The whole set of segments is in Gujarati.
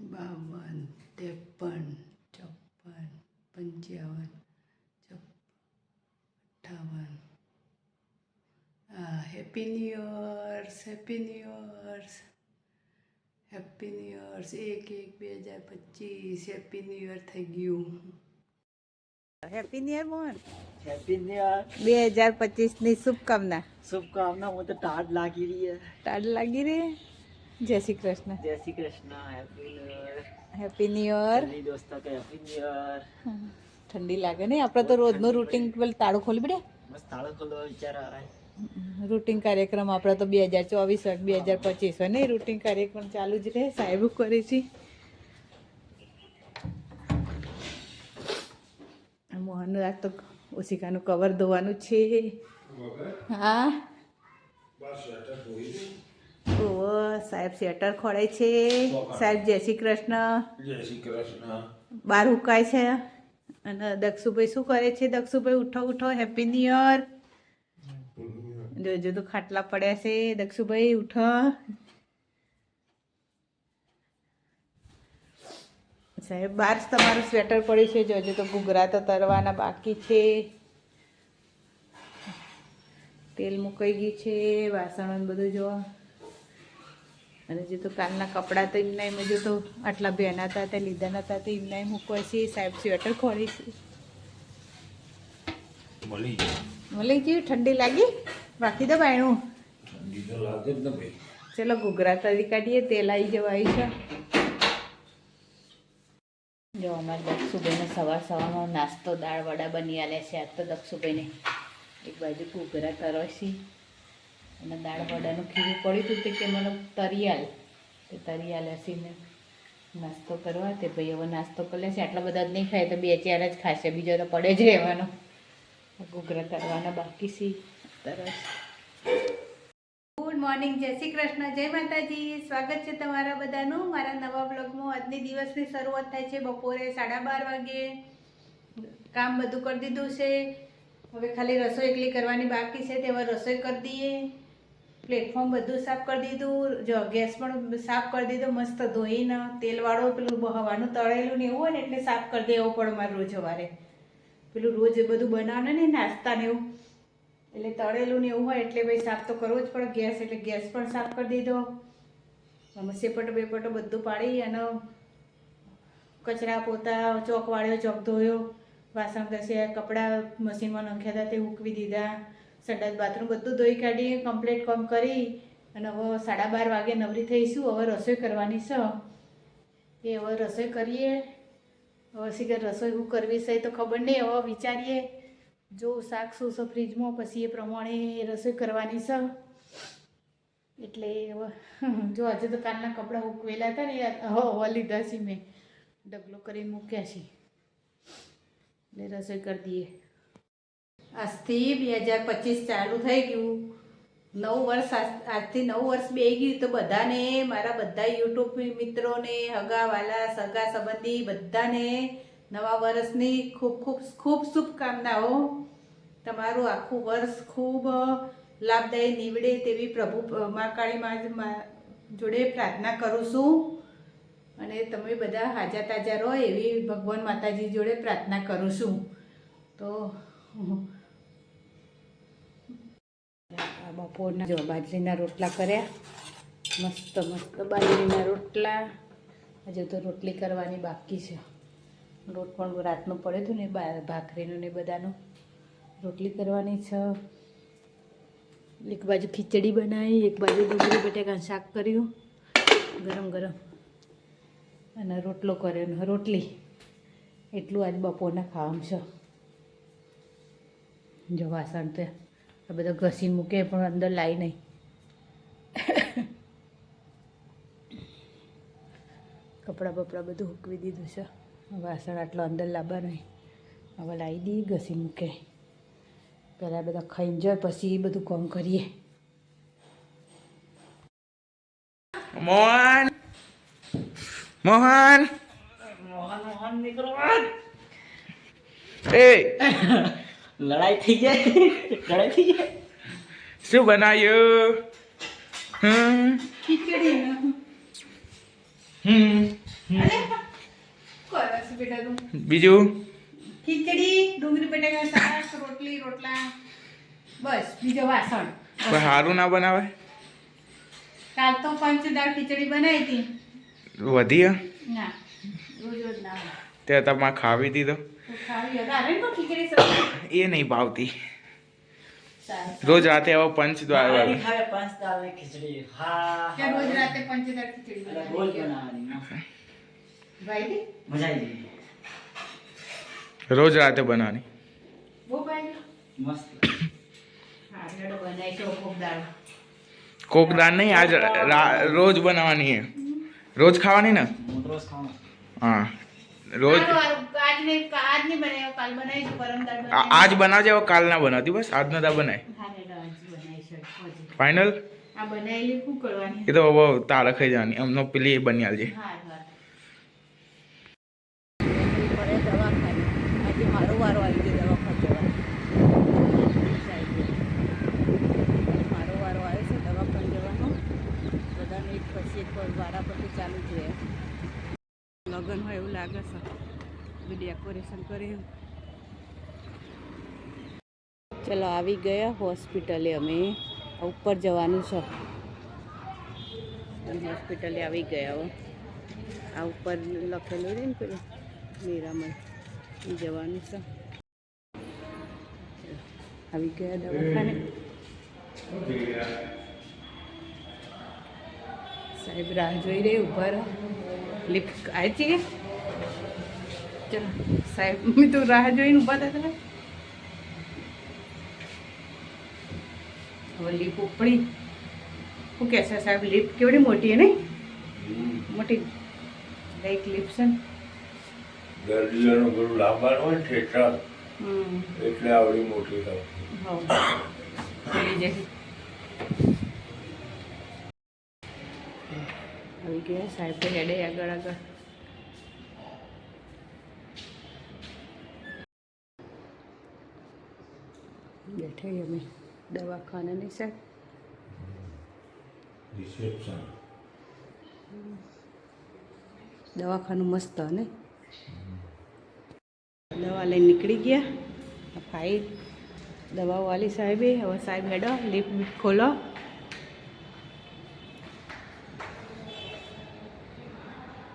બાવન ત્રેપન ચોપન પંચાવન છપ્પન અઠ્ઠાવન happy new years happy new years happy new years એક એક બે હજાર પચીસ હેપી ન્યૂ યર થઈ ગયું happy new year Mohan happy new year બે હજાર પચીસની શુભકામના શુભકામના હું તો ટાઢ લાગી રહી હે ટાઢ લાગી રે જય શ્રી કૃષ્ણ. જય Shri Krishna. Happy new year happy new year દોસ્તો કે હેપી ન્યુ યર ઠંડી લાગે ને આપણે તો રોજનું રૂટિન પેલું તાળું ખોલી પડે બસ તાળો ખોલો વિચાર આવે. રૂટિન કાર્યક્રમ આપણે તો બે હજાર ચોવીસ હોય બે હજાર પચીસ હોય ને રૂટિન કાર્યક્રમ ચાલુ જ રહે સાહેબ કરે છે. મોહન આજ તો ઓશિકાનું કવર ધોવાનું છે. હા. ઓહો સાહેબ સ્વેટર ખોળે છે. સાહેબ જય શ્રી કૃષ્ણ. જય શ્રી કૃષ્ણ. બહાર હુકાય છે. અને દક્ષુભાઈ શું કરે છે? દક્ષુભાઈ ઉઠો ઉઠો. હેપી ન્યુ યર જોજો તો ખાટલા પડ્યા છે. દક્ષુભાઈ ઉઠો. સાહેબ બહાર જ તમારું સ્વેટર પડ્યું છે. જોજો તો ઘૂઘરા તો તરવાના બાકી છે. તેલ મુકાઈ ગયું છે. વાસણો બધું જો. અને જે તો કાલના કપડાં તો એમના એમ જો તો આટલા બેના હતા તે લીધા નતા તો એમના એમ મૂકવા છે સાહેબ સ્વેટર ખોલી છે મળી ગયું? ઠંડી લાગી? બાકી દો બાયણું. ચલો ઘૂઘરા તરી કાઢીએ તેલ આવી જવા આવી છે જો અમારે દક્ષુભાઈને સવાર સવારમાં નાસ્તો દાળ વડા બની આલ્યા છે આજ તો દક્ષુભાઈને એક બાજુ ઘૂઘરા તરસી અને દાળ વડાનું ખીરું પડ્યું હતું કે મને તરિયાલ તે તરિયાલ હસીને નાસ્તો કરવા તે ભાઈ હવે નાસ્તો કરી લેશે. આટલા બધા જ નહીં ખાય તો બે ચાર જ ખાશે. બીજો તો પડે જ રહેવાનો. ઘૂઘરા કરવાના બાકી છે. તરસ ગુડ મોર્નિંગ જય શ્રી કૃષ્ણ. જય માતાજી. સ્વાગત છે તમારા બધાનું મારા નવા બ્લોગમાં આજની દિવસની શરૂઆત થાય છે બપોરે સાડા બાર વાગે. કામ બધું કરી દીધું છે. હવે ખાલી રસોઈ એકલી કરવાની બાકી છે. તે હવે રસોઈ કરી દઈએ. પ્લેટફોર્મ બધું સાફ કરી દીધું, જો ગેસ પણ સાફ કરી દીધો, મસ્ત ધોઈને, તેલવાળો પેલું હવાનું તળેલું ને એવું હોય ને એટલે સાફ કરી દેવો પડે મારે રોજ સવારે. પેલું રોજ બધું બનાવવાનું ને નાસ્તા ને એવું. એટલે તળેલું ને એવું હોય એટલે ભાઈ સાફ તો કરવો જ પડે, ગેસ એટલે ગેસ પણ સાફ કરી દીધો. સેપટો બેપટો બધું પાડી અને કચરા પોતા, ચોક વાળ્યો, ચોક ધોયો, વાસણ ઘસ્યા કપડાં મશીનમાં નાખ્યા હતા તે ઉકવી દીધા. સંડાસ બાથરૂમ બધું ધોઈ કાઢી કમ્પ્લીટ કામ કરી અને હવે સાડા બાર વાગે નવરી થઈશું. હવે રસોઈ કરવાની છે. એ હવે રસોઈ કરીએ. હવે શીખર રસોઈ હું કરવી છે તો ખબર નહીં. હવે વિચારીએ જો શાક શું છે ફ્રીજમાં, પછી એ પ્રમાણે રસોઈ કરવાની છે. એટલે હવે જો આજે તો કાલના કપડાં ઉકવેલા હતા ને હવે લીધા છે મેં. ડગલો કરીને મૂક્યા છે. એટલે રસોઈ કરી દઈએ. આજથી બે હજાર પચીસ ચાલુ થઈ ગયું. નવ વર્ષ આજ- આજથી નવ વર્ષ બે ગયું તો બધાને, મારા બધા યુટ્યુબ મિત્રોને, હગાવાલા, સગા સંબંધી બધાને નવા વર્ષની ખૂબ ખૂબ ખૂબ શુભકામનાઓ. તમારું આખું વર્ષ ખૂબ લાભદાયી નીવડે તેવી પ્રભુ મા કાળી મા- જોડે પ્રાર્થના કરું છું. અને તમે બધા હાજા તાજા રહો એવી ભગવાન માતાજી જોડે પ્રાર્થના કરું છું. તો બપોરના જો બાજરીના રોટલા કર્યા. મસ્ત મસ્ત બાજરીના રોટલા. હજુ તો રોટલી કરવાની બાકી છે. લોટ પણ રાતનું પડ્યું હતું ને ભાખરીનું ને બધાનું. રોટલી કરવાની છે. એક બાજુ ખીચડી બનાવી, એક બાજુ ડુંગળી બટાકાનું શાક કર્યું. ગરમ ગરમ. અને રોટલો કર્યો રોટલી. એટલું આજ બપોરના ખાવાનું છે. જો વાસણ તો આ બધા ઘસીને મૂકે પણ અંદર લાવી નહીં. કપડાં બપડા બધું હૂકવી દીધું છે. વાસણ આટલો અંદર લાવવા નહીં હવે લાવી દઈએ ઘસી મૂકે. પહેલાં બધા ખાઈને જાય પછી એ બધું કામ કરીએ. મોહન! મોહન! મોહન મોહન નીકળો એ! લડાઈ થઈ જાય. લડાઈ થઈ જાય. શું બનાવ્યું હમ. ખીચડી હમ. બીજું? ખીચડી ડુંગળી બટાકા શાક રોટલી રોટલા. બસ બીજો વાસણ. સારું ના બનાવે કાલ તો પંચ દાળ ખીચડી બનાવી હતી. વધી? ના રોજ રોજ ના. તે તમારે ખાવી હતી એ નહીં ભાવતી. રોજ રાતે આવો પંચ દ્વાર મારી ખાવે દાળ ને ખીચડી. હા રોજ રાતે પંચ દાળ ખીચડી રોજ બનાવવાની મજા આવી રોજ રાતે કોક દાળ. નહીં આજ રોજ બનાવવાની હે રોજ ખાવાની ને? રોજ હા. રોજ. આજ બનાવજે હવે કાલ ના બનાવતી બસ આજ ના બનાય કરવાની? એ તો હવે તારે ખાઈ જવાની એમનો પેલી એ બની આલજે. મારો વારો આવી ગયો દવાખાને મારો વારો આવ્યો છે દવાખાને જવાનો. બધાને એક પછી એક વારા પછી ચાલુ જ રહે લગ્ન હોય એવું લાગે છે. બધું ડેકોરેશન કર્યું ચલો, આવી ગયા હોસ્પિટલે અમે. ઉપર જવાનું છે. હોસ્પિટલે આવી ગયા આ ઉપર લખેલું રહે ને પેલું? એ જવાનું છે. આવી ગયા દવાખાને. સાહેબ, રાહ જોઈ રહી ઊભા લિફ્ટ આવી છે ચલો સાહેબ મેં તો રાહ જોઈને ઊભા હતા તમે. હવે લીપ ઉપડી. શું કહેશે સાહેબ લીપ કેવડી મોટી હે નહીં? મોટી. લાઈક લિફ્ટ છે ને. દર્દીઓનું પેલું લાંબાનું હોય ઠેઠા. હમ. એટલે આવડી મોટી હવ. ખુલી જાય આવી ગયા. સાહેબ હેડે આગળ આગળ. બેઠા અમે. દવાખાનાની સાહેબ? રિસેપ્શન. દવાખાનું મસ્ત ને દવા લઈને નીકળી ગયા. ફાઈ દવાઓ દવા વાલી સાહેબે. હવે સાહેબ હેડો બીટ ખોલો.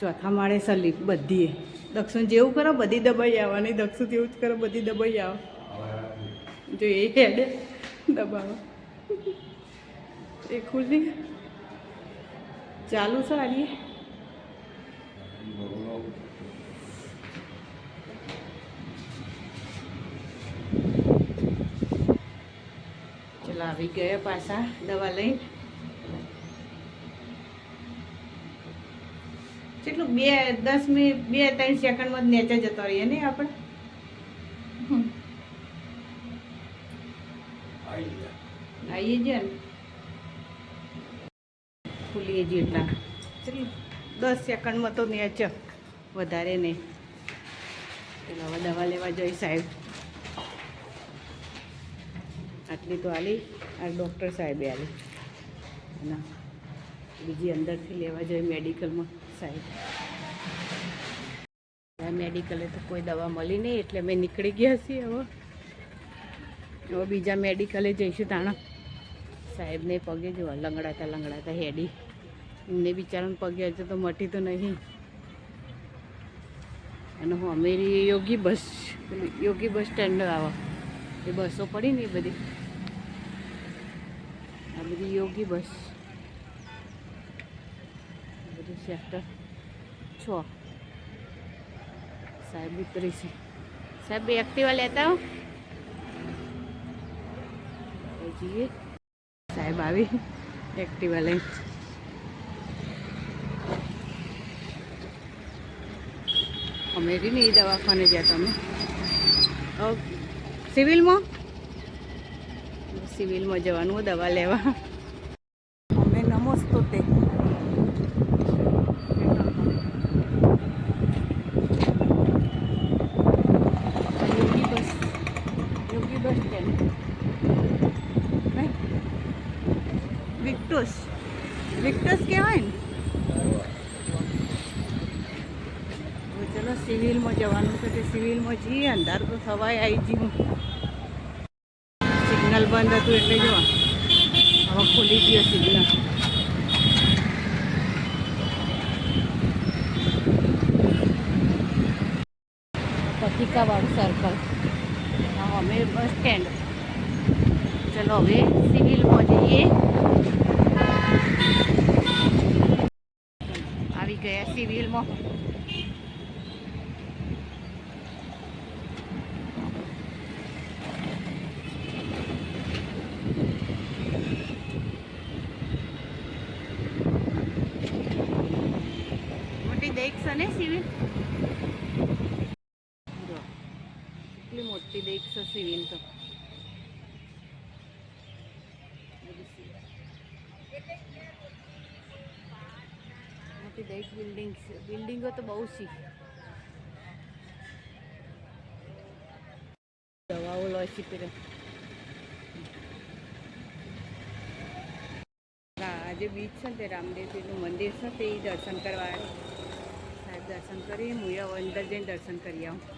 ચોથા માળે સલી બધીએ. બધી દક્ષિણ જેવું કરો, બધી દબાઈ આવવાની દક્ષિણ જેવું જ કરો, બધી દબાઈ આવો. જો એ હેડે દબાવો. એ ખુલ્લી. ચાલુ છે આની. આવી ગયા પાછા દવા લઈ કેટલું? બે દસ મિનિટ બે ત્રણ સેકન્ડમાં જ નેચે જતો રહીએ ને આપણે? આવીએ છીએ ને. ખુલીએ છીએ એટલા. કેટલું દસ સેકન્ડમાં તો નેચ. વધારે નહીં. પેલા દવા લેવા જઈ સાહેબ. આટલી તો આલી આ ડૉક્ટર સાહેબે આલી. બીજી અંદરથી લેવા જોઈએ મેડિકલમાં. સાહેબ. મેડિકલે તો કોઈ દવા મળી નહીં, એટલે મેં નીકળી ગયા છીએ હવે. હવે બીજા મેડિકલે જઈશું તાણા. સાહેબને પગે જો લંગડાતા લંગડાતા હેડી. એમને બિચારાને પગે હજુ તો મટી તો નહીં. અને હું અમેરી યોગી બસ યોગી બસ સ્ટેન્ડ આવે. એ બસો પડી ને એ બધી. આ બધી યોગી બસ આ બધું સેક્ટર છ. સાહેબ ઉતરી છે. સાહેબ એક્ટિવા લેતા હો. જઈએ. સાહેબ આવી. એક્ટિવા લઈ. અમે બી નહીં દવાખાને ગયા તમે. સિવિલમાં? સિવિલમાં જવાનું દવા લેવા અમે નમોસ્તો તે યોગી બસ યોગી બસ સ્ટેન્ડ નહીં વિક્ટોસ વિક્ટોસ કહેવાય ને સિવિલમાં જવાનું છે સિવિલમાં જઈએ અંધાર તો થવાય આવી ગયું. સિગ્નલ બંધ હતું એટલે જો હવે ખુલી ગયો સિગ્નલ પતિકાવાળું સર્કલ અમે બસ સ્ટેન્ડ ચલો, હવે સિવિલમાં જઈએ. આવી ગયા સિવિલમાં મોટી દેખશે ને સિવિલ જો કેટલી મોટી દેખશે સિવિલ તો. મોટી દેખ બિલ્ડિંગ બિલ્ડિંગો તો બહુ છે. દવાઓ લો છે પેલા. આજે બીચ છે ને તે રામદેવજીનું મંદિર છે તે દર્શન કરવા સાહેબ દર્શન કરી હું અંદર જઈને દર્શન કરી આવું.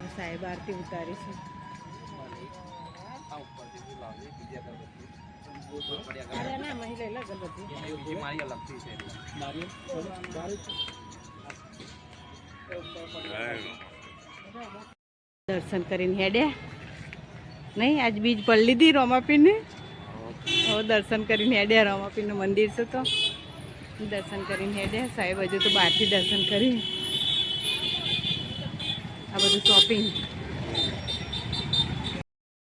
સાહેબ આરતી ઉતારી છે. અરે ના મહિલા લે અગરબત્તી દર્શન કરીને હેડ્યા નહીં, આજ બીજ પડી લીધી રોમાપીને. હવે દર્શન કરીને હેડ્યા, રોમાપીનું મંદિર છે તો. દર્શન કરીને હેડ્યા, સાહેબ હજુ તો બહારથી દર્શન કરી. આ બધું શોપિંગ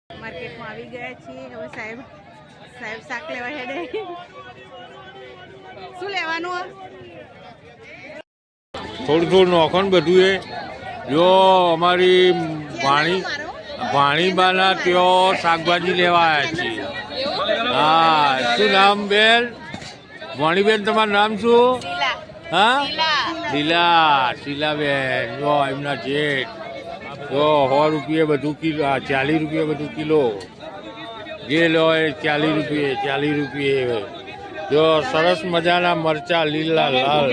માર્કેટમાં આવી ગયા છીએ. હવે સાહેબ સાહેબ શાક લેવા હેડે. શું લેવાનું? થોડું થોડું નોખો ને બધું એ જો અમારી ભાણી ભાણીબાના ત્યો શાકભાજી લેવા આવ્યા છીએ હા શું નામ બેન? વાણીબેન તમારું નામ શું? હા? લીલા. શીલાબેન. જો એમના જેઠ. જો સો રૂપિયે બધું કિલો ચાલીસ રૂપિયે બધું કિલો. જે લો એ ચાલીસ રૂપિયે ચાલીસ રૂપિયે. જો સરસ મજાના મરચા લીલા લાલ.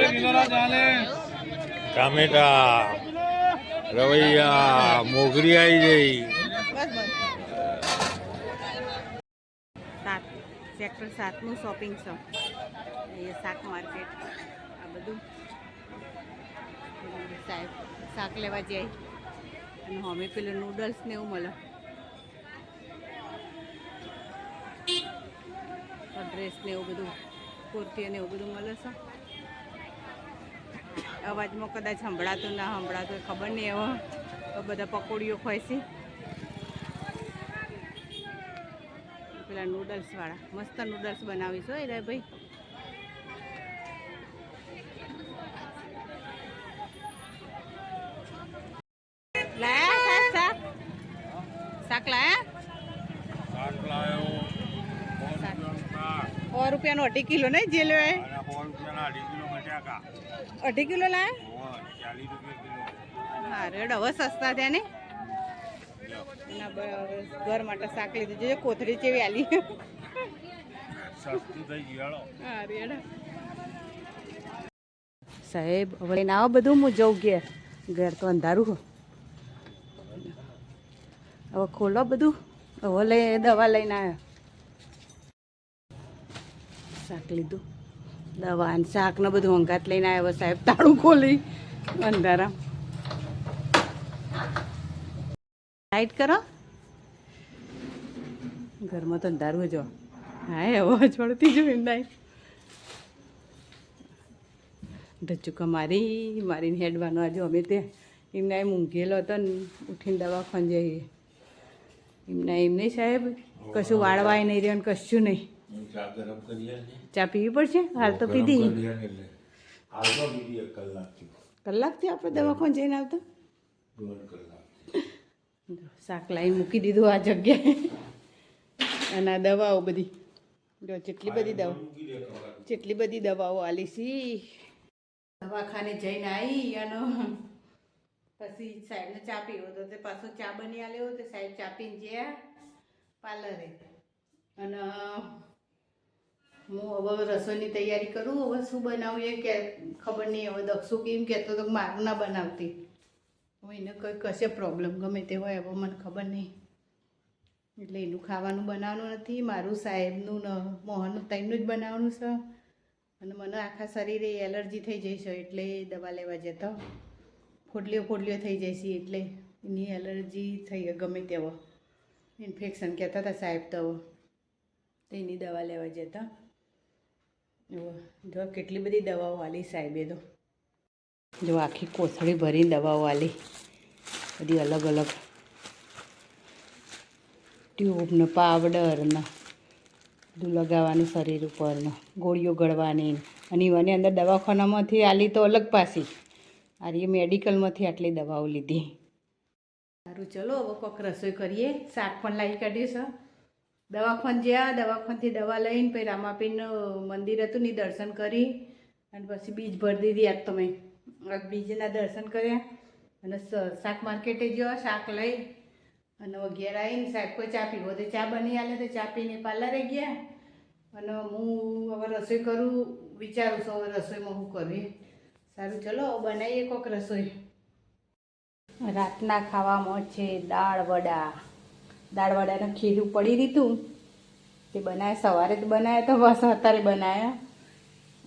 ટામેટા. રવૈયા મોગરી આવી ગઈ. સાત, સેક્ટર સાતનું શોપિંગ છે. એ શાક માર્કેટ આ બધું. સાહેબ શાક લેવા જાય. અને હોમે પેલું નૂડલ્સ ને એવું મળે. ડ્રેસ ને એવું બધું, કુર્તી ને એવું બધું મળે છે. અવાજમાં કદાચ સંભળાતું ના સંભળાતું ખબર નહીં એવો. બધા પકોડીઓ ખોય પેલા નૂડલ્સ વાળા. મસ્ત નૂડલ્સ બનાવીશું એ રે ભાઈ લાયા શાક શાક? શાક લાયા? સો રૂપિયાનો અઢી કિલો નહીં જે લેવાય અઢી કિલો લાવ્યા હા રેડ. હવે સસ્તા થયા ને? ઘર માટે શાક લીધું. જોઈએ કોથળી ચેવી આલી. હા રેડ. સાહેબ હવે આવો બધું હું જઉં ઘેર. ઘેર તો અંધારું હવે ખોલો બધું. હવે લઈ દવા લઈને આવ્યા. શાક લીધું. દવા અને શાક ને બધું હંગાત લઈને આવ્યા સાહેબ, તાળું ખોલી, અંધારા. લાઈટ કરો. ઘરમાં તો અંધારું જો. હા એવો છોડતી જોઈ લાઈટ ધચુકા મારી, મારીને હેડવાનો આજે અમે તે. એમને એમ ઊંઘેલો હતો ને, ઉઠીને દવા ખંજાઈએ એમ નહીં સાહેબ, કશું વાળવાય નહીં રહ્યો ને કશું નહીં. ચા ગરમ કરી ચા પીવી પડશે? હાલ તો પીધી. કલાકથી. કલાકથી આપણે દવાખાને જઈને આવતા? દોઢ કલાક શાક લાવી મૂકી દીધું આ જગ્યાએ. અને આ દવાઓ બધી. જો જેટલી બધી દવા. જેટલી બધી દવાઓ આલી સી. દવાખાને જઈને આવી અને પછી સાહેબને ચા પીવો તો તે પાછો ચા બની આલ્યો તો સાહેબ ચા પીને જ્યાં પાર્લરે. અને હું હવે રસોઈની તૈયારી કરું, હવે શું બનાવું એ કે ખબર નહીં, હવે દક્ષુ કેમ કહેતો તો મારું ના બનાવતી. હવે એને કંઈ કશે પ્રોબ્લેમ ગમે તે હોય, હવે મને ખબર નહીં. એટલે એનું ખાવાનું બનાવવાનું નથી, મારું સાહેબનું ન મોહનનું ત્રણનું જ બનાવવાનું છે. અને મને આખા શરીરે એલર્જી થઈ જાય છે, એટલે દવા લેવા જતો. ફોડલીઓ ફોડલીઓ થઈ જાય છે, એટલે એની એલર્જી થઈ ગમે તેવો. ઇન્ફેક્શન કહેતા હતા સાહેબ તો. તેની દવા લેવા જતા. જો જો કેટલી બધી દવાઓ આલી સાહેબે તો. જો આખી કોથળી ભરીને દવાઓ આલી. બધી અલગ અલગ. ટ્યુબનો પાવડરનો, બધું લગાવવાનું શરીર ઉપરનો, ગોળીઓ ગળવાની. અને એની અંદર દવાખાનામાંથી આલી તો અલગ પાસી. આ મેડિકલમાંથી આટલી દવાઓ લીધી. સારું, ચલો, હવે કોઈક રસોઈ કરીએ. શાક પણ લાવી કાઢ્યું છે દવાખાન જ્યાં દવાખાનથી દવા લઈને પછી રામાપીરનું મંદિર હતું ને દર્શન કરી. અને પછી બીજ ભરી દીધી આજ તમે બીજના દર્શન કર્યા. અને શાક માર્કેટે ગયો, શાક લઈ. અને હવે ઘેર આવીને સાહેબ કોઈ ચા પીવો. તો ચા બની આલે તો ચા પીને પાર્લરે ગયા. અને હું હવે રસોઈ કરું, વિચારું છું હવે રસોઈમાં હું કરવી સારું, ચલો બનાવીએ કોઈક રસોઈ. રાતના ખાવામાં છે દાળ વડા. દાળ વડાનું ખીરું પડી દીધું તે બનાવ્યા સવારે જ બનાવ્યા તો બસ અત્યારે બનાવ્યા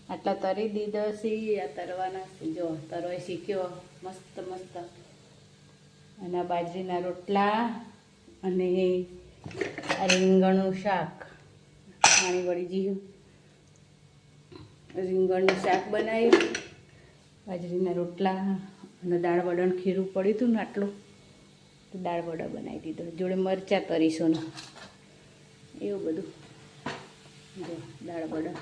આટલા તરી દીધો સી આ તરવાના જો તરવાય શીખ્યો, મસ્ત મસ્ત. અને બાજરીના રોટલા અને રીંગણનું શાક. પાણી વળી ગયું. રીંગણનું શાક બનાવ્યું. બાજરીના રોટલા અને દાળ વડણ ખીરું પડ્યું હતું ને આટલું. દાળ વડા બનાવી દીધો. જોડે મરચાં ને. એવું બધું. જો, દાળ વડા.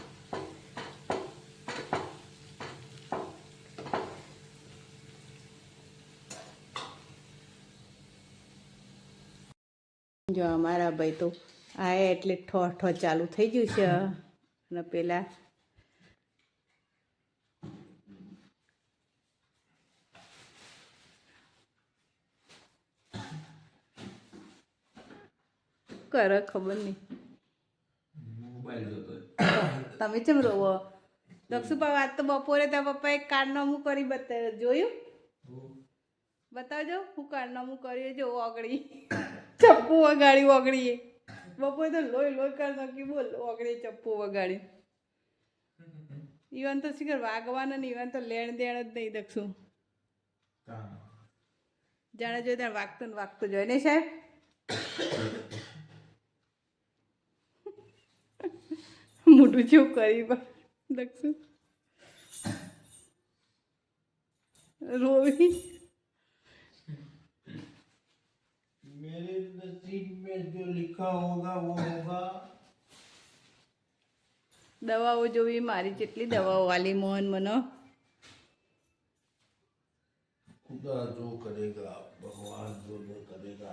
જો અમારા ભાઈ તો આ એટલે ઠો ઠો ચાલુ થઈ ગયું છે. અને પેલા કરે ખબર નહીં તમે કેમ રોવો દક્ષુપા વાત તો બપોરે તારા પપ્પાએ કારનામું કરી બતાવ્યો જોયું બતાવજો હું કારનામું કર્યું જો ઓગળી ચપ્પુ વગાડી ઓગળીએ બપોરે તો લોહી લોહી કર નાખી બોલ ઓગળી ચપ્પુ વગાડી ઈવન તો શીખર વાગવાના ને ઈવન તો લેણ દેણ જ નહીં દક્ષું જાણે જોઈએ ત્યાં વાગતું ને વાગતું જોઈએ ને સાહેબ મોટું જેવું કરી પણ દક્ષુ રોવી मेरे नसीब में जो लिखा होगा वो होगा દવાઓ જોવી મારી જેટલી દવાઓ વાલી મોહન મને खुदा जो करेगा भगवान जो जो करेगा